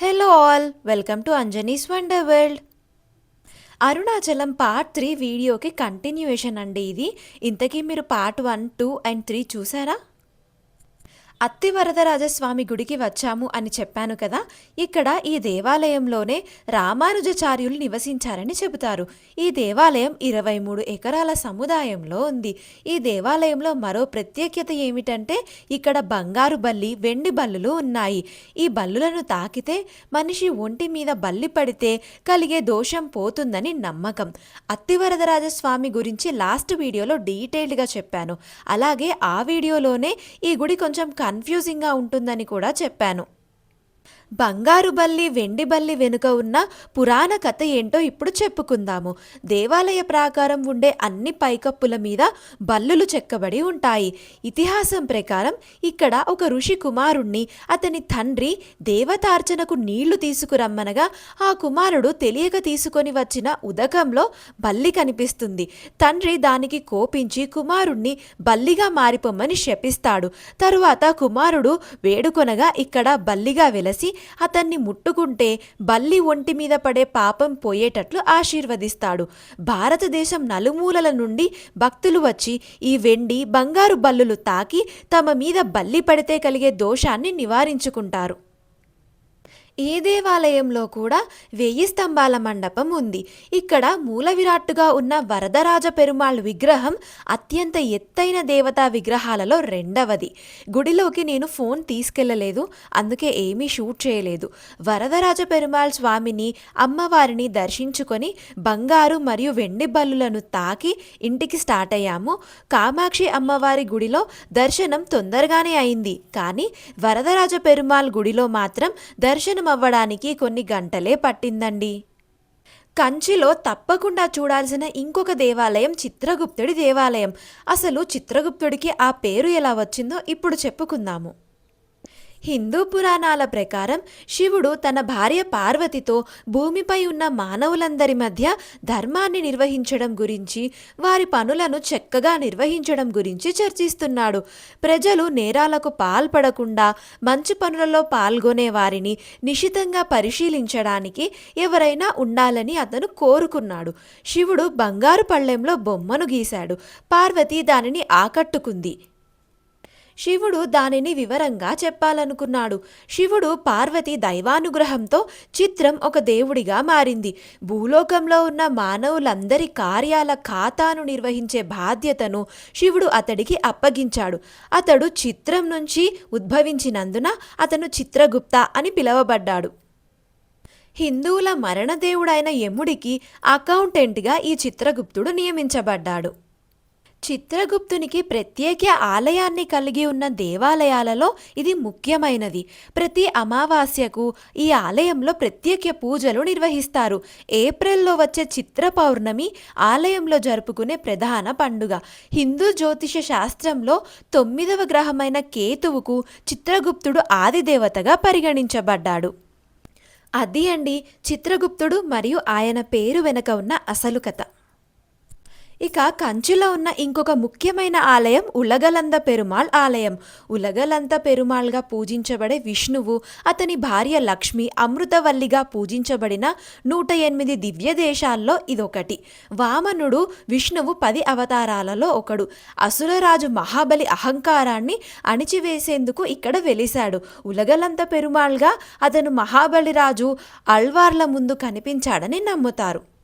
Hello all welcome to Anjani's wonder world Arunachalam part three వీడియోకి continuation అండి ఇది. ఇంతకీ మీరు part one two and three చూసారా? అత్తి వరదరాజస్వామి గుడికి వచ్చాము అని చెప్పాను కదా ఇక్కడ ఈ దేవాలయంలోనే రామానుజాచార్యులు నివసించారని చెబుతారు. ఈ దేవాలయం ఇరవై మూడు ఎకరాల సముదాయంలో ఉంది. ఈ దేవాలయంలో మరో ప్రత్యేకత ఏమిటంటే ఇక్కడ బంగారు బల్లి వెండి బల్లులు ఉన్నాయి. ఈ బల్లులను తాకితే మనిషి ఒంటి మీద బల్లి పడితే కలిగే దోషం పోతుందని నమ్మకం. అత్తివరదరాజస్వామి గురించి లాస్ట్ వీడియోలో డీటెయిల్డ్గా చెప్పాను. అలాగే ఆ వీడియోలోనే ఈ గుడి కొంచెం కన్ఫ్యూజింగ్గా ఉంటుందని కూడా చెప్పాను. బంగారు బల్లి వెండి బల్లి వెనుక ఉన్న పురాణ కథ ఏంటో ఇప్పుడు చెప్పుకుందాము. దేవాలయ ప్రాకారం ఉండే అన్ని పైకప్పుల మీద బల్లులు చెక్కబడి ఉంటాయి. ఇతిహాసం ప్రకారం ఇక్కడ ఒక ఋషి కుమారుణ్ణి అతని తండ్రి దేవతార్చనకు నీళ్ళు తీసుకురమ్మనగా ఆ కుమారుడు తెలియక తీసుకొని వచ్చిన ఉదకంలో బల్లి కనిపిస్తుంది. తండ్రి దానికి కోపించి కుమారుణ్ణి బల్లిగా మారిపోమ్మని శపిస్తాడు. తరువాత కుమారుడు వేడుకొనగా ఇక్కడ బల్లిగా వెలసి అతన్ని ముట్టుకుంటే బల్లి ఒంటి మీద పడే పాపం పోయేటట్లు ఆశీర్వదిస్తాడు. భారతదేశం నలుమూలల నుండి భక్తులు వచ్చి ఈ వెండి బంగారు బల్లులు తాకి తమ మీద బల్లి పడితే కలిగే దోషాన్ని నివారించుకుంటారు. ఈ దేవాలయంలో కూడా వెయ్యి స్తంభాల మండపం ఉంది. ఇక్కడ మూల విరాట్టుగా ఉన్న వరదరాజ పెరుమాళ్ విగ్రహం అత్యంత ఎత్తైన దేవతా విగ్రహాలలో రెండవది. గుడిలోకి నేను ఫోన్ తీసుకెళ్ళలేదు అందుకే ఏమీ షూట్ చేయలేదు. వరదరాజ పెరుమాళ్ స్వామిని అమ్మవారిని దర్శించుకొని బంగారు మరియు వెండి బల్లులను తాకి ఇంటికి స్టార్ట్ అయ్యాము. కామాక్షి అమ్మవారి గుడిలో దర్శనం తొందరగానే అయింది. కానీ వరదరాజ పెరుమాళ్ గుడిలో మాత్రం దర్శనం అవ్వడానికి కొన్ని గంటలే పట్టిందండి. కంచిలో తప్పకుండా చూడాల్సిన ఇంకొక దేవాలయం చిత్రగుప్తుడి దేవాలయం. అసలు చిత్రగుప్తుడికి ఆ పేరు ఎలా వచ్చిందో ఇప్పుడు చెప్పుకుందాము. హిందూ పురాణాల ప్రకారం శివుడు తన భార్య పార్వతితో భూమిపై ఉన్న మానవులందరి మధ్య ధర్మాన్ని నిర్వహించడం గురించి వారి పనులను చక్కగా నిర్వహించడం గురించి చర్చిస్తున్నాడు. ప్రజలు నేరాలకు పాల్పడకుండా మంచి పనులలో పాల్గొనే వారిని నిశితంగా పరిశీలించడానికి ఎవరైనా ఉండాలని అతను కోరుకున్నాడు. శివుడు బంగారు పళ్ళెంలో బొమ్మను గీశాడు. పార్వతి దానిని ఆకట్టుకుంది. శివుడు దానిని వివరంగా చెప్పాలనుకున్నాడు. శివుడు పార్వతి దైవానుగ్రహంతో చిత్రం ఒక దేవుడిగా మారింది. భూలోకంలో ఉన్న మానవులందరి కార్యాల ఖాతాను నిర్వహించే బాధ్యతను శివుడు అతడికి అప్పగించాడు. అతడు చిత్రం నుంచి ఉద్భవించినందున అతను చిత్రగుప్త అని పిలువబడ్డాడు. హిందువుల మరణదేవుడైన యముడికి అకౌంటెంట్గా ఈ చిత్రగుప్తుడు నియమించబడ్డాడు. చిత్రగుప్తునికి ప్రత్యేక ఆలయాన్ని కలిగి ఉన్న దేవాలయాలలో ఇది ముఖ్యమైనది. ప్రతి అమావాస్యకు ఈ ఆలయంలో ప్రత్యేక పూజలు నిర్వహిస్తారు. ఏప్రిల్లో వచ్చే చిత్ర పౌర్ణమి ఆలయంలో జరుపుకునే ప్రధాన పండుగ. హిందూ జ్యోతిష శాస్త్రంలో తొమ్మిదవ గ్రహమైన కేతువుకు చిత్రగుప్తుడు ఆదిదేవతగా పరిగణించబడ్డాడు. అది అండి చిత్రగుప్తుడు మరియు ఆయన పేరు వెనక ఉన్న అసలు కథ. ఇక కంచిలో ఉన్న ఇంకొక ముఖ్యమైన ఆలయం ఉలగలంద పెరుమాళ్ ఆలయం. ఉలగలంత పెరుమాళ్గా పూజించబడే విష్ణువు అతని భార్య లక్ష్మి అమృతవల్లిగా పూజించబడిన నూట ఎనిమిది దివ్య దేశాల్లో ఇదొకటి. వామనుడు విష్ణువు పది అవతారాలలో ఒకడు. అసురరాజు మహాబలి అహంకారాన్ని అణిచివేసేందుకు ఇక్కడ వెలిశాడు. ఉలగలంత పెరుమాళ్గా అతను మహాబలిరాజు అల్వార్ల ముందు కనిపించాడని నమ్ముతారు.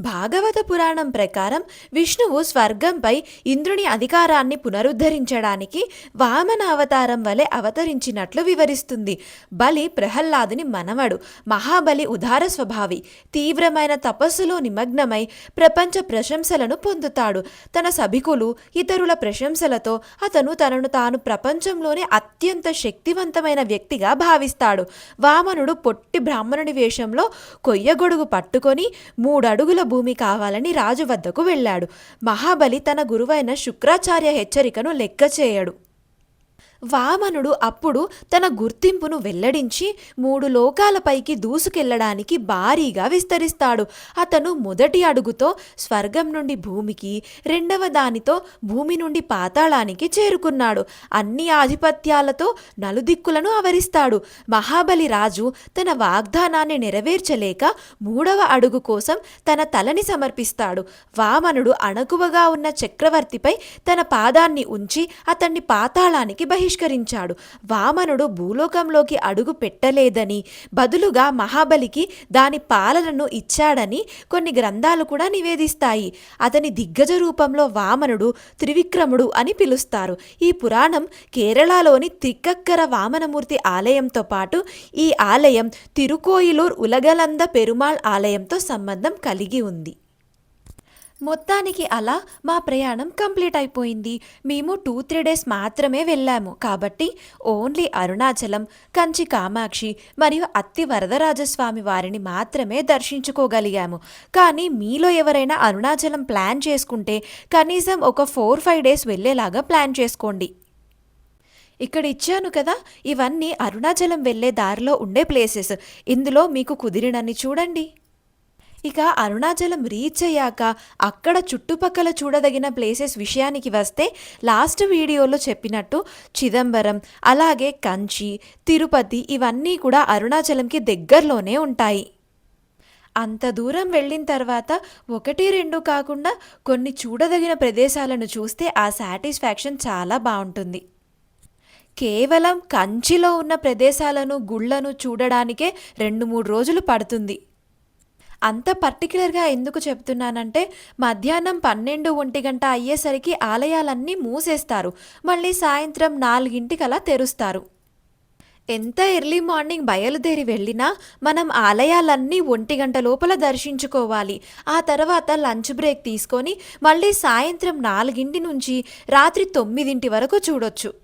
భాగవత పురాణం ప్రకారం విష్ణువు స్వర్గంపై ఇంద్రుని అధికారాన్ని పునరుద్ధరించడానికి వామన అవతారం వలె అవతరించినట్లు వివరిస్తుంది. బలి ప్రహ్లాదుని మనవడు మహాబలి ఉదార స్వభావి తీవ్రమైన తపస్సులో నిమగ్నమై ప్రపంచ ప్రశంసలను పొందుతాడు. తన సభికులు ఇతరుల ప్రశంసలతో అతను తనను తాను ప్రపంచంలోనే అత్యంత శక్తివంతమైన వ్యక్తిగా భావిస్తాడు. వామనుడు పొట్టి బ్రాహ్మణుని వేషంలో కొయ్యగొడుగు పట్టుకొని మూడడుగుల భూమి కావాలని రాజు వద్దకు వెళ్ళాడు. మహాబలి తన గురువైన శుక్రాచార్య హెచ్చరికను లెక్క చేయడు వామనుడు అప్పుడు తన గుర్తింపును వెల్లడించి మూడు లోకాలపైకి దూసుకెళ్ళడానికి భారీగా విస్తరిస్తాడు. అతను మొదటి అడుగుతో స్వర్గం నుండి భూమికి రెండవ దానితో భూమి నుండి పాతాళానికి చేరుకున్నాడు. అన్ని ఆధిపత్యాలతో నలుదిక్కులను ఆవరిస్తాడు. మహాబలి రాజు తన వాగ్దానాన్ని నెరవేర్చలేక మూడవ అడుగు కోసం తన తలని సమర్పిస్తాడు. వామనుడు అణకువగా ఉన్న చక్రవర్తిపై తన పాదాన్ని ఉంచి అతన్ని పాతాళానికి ఆవిష్కరించాడు. వామనుడు భూలోకంలోకి అడుగు పెట్టలేదని బదులుగా మహాబలికి దాని పాలనను ఇచ్చాడని కొన్ని గ్రంథాలు కూడా నివేదిస్తాయి. అతని దిగ్గజ రూపంలో వామనుడు త్రివిక్రముడు అని పిలుస్తారు. ఈ పురాణం కేరళలోని త్రిక్కక్కర వామనమూర్తి ఆలయంతో పాటు ఈ ఆలయం తిరుకోయిలూర్ ఉలగలంద పెరుమాళ్ ఆలయంతో సంబంధం కలిగి ఉంది. మొత్తానికి అలా మా ప్రయాణం కంప్లీట్ అయిపోయింది. మేము టూ త్రీ డేస్ మాత్రమే వెళ్ళాము. కాబట్టి ఓన్లీ అరుణాచలం కంచి కామాక్షి మరియు అత్తి వరదరాజస్వామి వారిని మాత్రమే దర్శించుకోగలిగాము. కానీ మీలో ఎవరైనా అరుణాచలం ప్లాన్ చేసుకుంటే కనీసం ఒక ఫోర్ ఫైవ్ డేస్ వెళ్ళేలాగా ప్లాన్ చేసుకోండి. ఇక్కడ ఇచ్చాను కదా ఇవన్నీ అరుణాచలం వెళ్ళే దారిలో ఉండే ప్లేసెస్. ఇందులో మీకు కుదిరినన్ని చూడండి. ఇక అరుణాచలం రీచ్ అయ్యాక అక్కడ చుట్టుపక్కల చూడదగిన ప్లేసెస్ విషయానికి వస్తే లాస్ట్ వీడియోలో చెప్పినట్టు చిదంబరం అలాగే కంచి తిరుపతి ఇవన్నీ కూడా అరుణాచలంకి దగ్గరలోనే ఉంటాయి. అంత దూరం వెళ్ళిన తర్వాత ఒకటి రెండు కాకుండా కొన్ని చూడదగిన ప్రదేశాలను చూస్తే ఆ సాటిస్ఫాక్షన్ చాలా బాగుంటుంది. కేవలం కంచిలో ఉన్న ప్రదేశాలను గుళ్ళను చూడడానికే రెండు మూడు రోజులు పడుతుంది. అంత పర్టికులర్గా ఎందుకు చెప్తున్నానంటే మధ్యాహ్నం పన్నెండు ఒంటి గంట అయ్యేసరికి ఆలయాలన్నీ మూసేస్తారు. మళ్ళీ సాయంత్రం నాలుగింటికలా తెరుస్తారు. ఎంత ఎర్లీ మార్నింగ్ బయలుదేరి వెళ్ళినా మనం ఆలయాలన్నీ ఒంటి గంట లోపల దర్శించుకోవాలి. ఆ తర్వాత లంచ్ బ్రేక్ తీసుకొని మళ్ళీ సాయంత్రం నాలుగింటి నుంచి రాత్రి తొమ్మిదింటి వరకు చూడొచ్చు.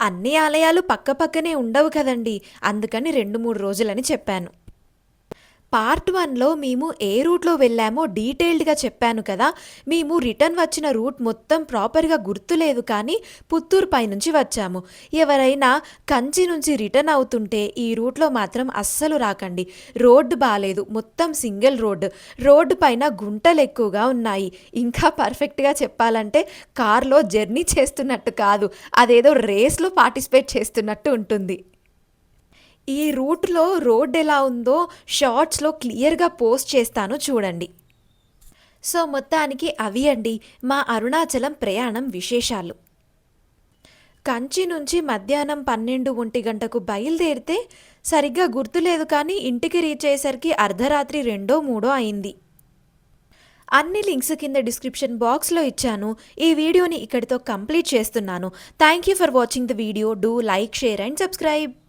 అన్ని ఆలయాలు పక్కపక్కనే ఉండవు కదండి అందుకని రెండు మూడు రోజులని చెప్పాను. పార్ట్ వన్లో మేము ఏ రూట్లో వెళ్ళామో డీటెయిల్డ్గా చెప్పాను కదా. మేము రిటర్న్ వచ్చిన రూట్ మొత్తం ప్రాపర్గా గుర్తులేదు కానీ పుత్తూరు పై నుంచి వచ్చాము. ఎవరైనా కంచి నుంచి రిటర్న్ అవుతుంటే ఈ రూట్లో మాత్రం అస్సలు రాకండి. రోడ్డు బాగాలేదు మొత్తం సింగిల్ రోడ్డు. రోడ్డు పైన గుంటలు ఎక్కువగా ఉన్నాయి. ఇంకా పర్ఫెక్ట్గా చెప్పాలంటే కార్లో జర్నీ చేస్తున్నట్టు కాదు. అదేదో రేస్లో పార్టిసిపేట్ చేస్తున్నట్టు ఉంటుంది. ఈ రూట్లో రోడ్ ఎలా ఉందో షార్ట్స్లో క్లియర్గా పోస్ట్ చేస్తాను చూడండి. సో మొత్తానికి అవి అండి మా అరుణాచలం ప్రయాణం విశేషాలు. కంచి నుంచి మధ్యాహ్నం పన్నెండు ఒంటి గంటకు బయలుదేరితే సరిగ్గా గుర్తులేదు కానీ ఇంటికి రీచ్ అయ్యేసరికి అర్ధరాత్రి రెండో మూడో అయింది. అన్ని లింక్స్ కింద డిస్క్రిప్షన్ బాక్స్లో ఇచ్చాను. ఈ వీడియోని ఇక్కడితో కంప్లీట్ చేస్తున్నాను. Thank you for watching the video. Do like share and subscribe.